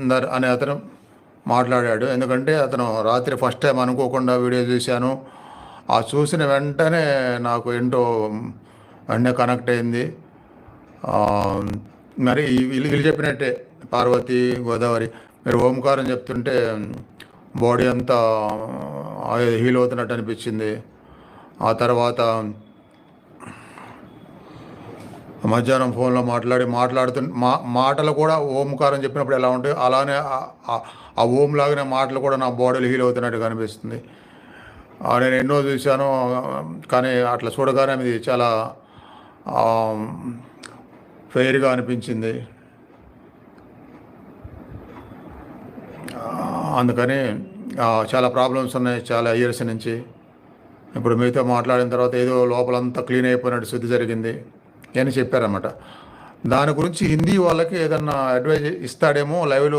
అందర్ అనే అతను మాట్లాడాడు. ఎందుకంటే అతను రాత్రి ఫస్ట్ టైం అనుకోకుండా వీడియో చూశాను. ఆ చూసిన వెంటనే నాకు ఏంటో వెంటనే కనెక్ట్ అయింది. మరి వీళ్ళు చెప్పినట్టే పార్వతి గోదావరి మీరు ఓంకారం చెప్తుంటే బాడీ అంతా హీల్ అవుతున్నట్టు అనిపించింది. ఆ తర్వాత మధ్యాహ్నం ఫోన్లో మాట్లాడి మాట్లాడుతు మా మాటలు కూడా ఓంకారం చెప్పినప్పుడు ఎలా ఉంటాయి అలానే ఆ- ఓం లాగానే మాటలు కూడా నా బాడీలో హీల్ అవుతున్నట్టు కనిపిస్తుంది. నేను ఎన్నో చూశాను కానీ అట్లా చూడగానే ఇది చాలా ఫెయిర్గా అనిపించింది. అందుకని చాలా ప్రాబ్లమ్స్ ఉన్నాయి చాలా ఇయర్స్ నుంచి. ఇప్పుడు మీతో మాట్లాడిన తర్వాత ఏదో లోపలంతా క్లీన్ అయిపోయినట్టు శుద్ధి జరిగింది. అని చెప్పారన్నమాట. దాని గురించి హిందీ వాళ్ళకి ఏదన్నా అడ్వైజ్ ఇస్తాడేమో లైవ్లో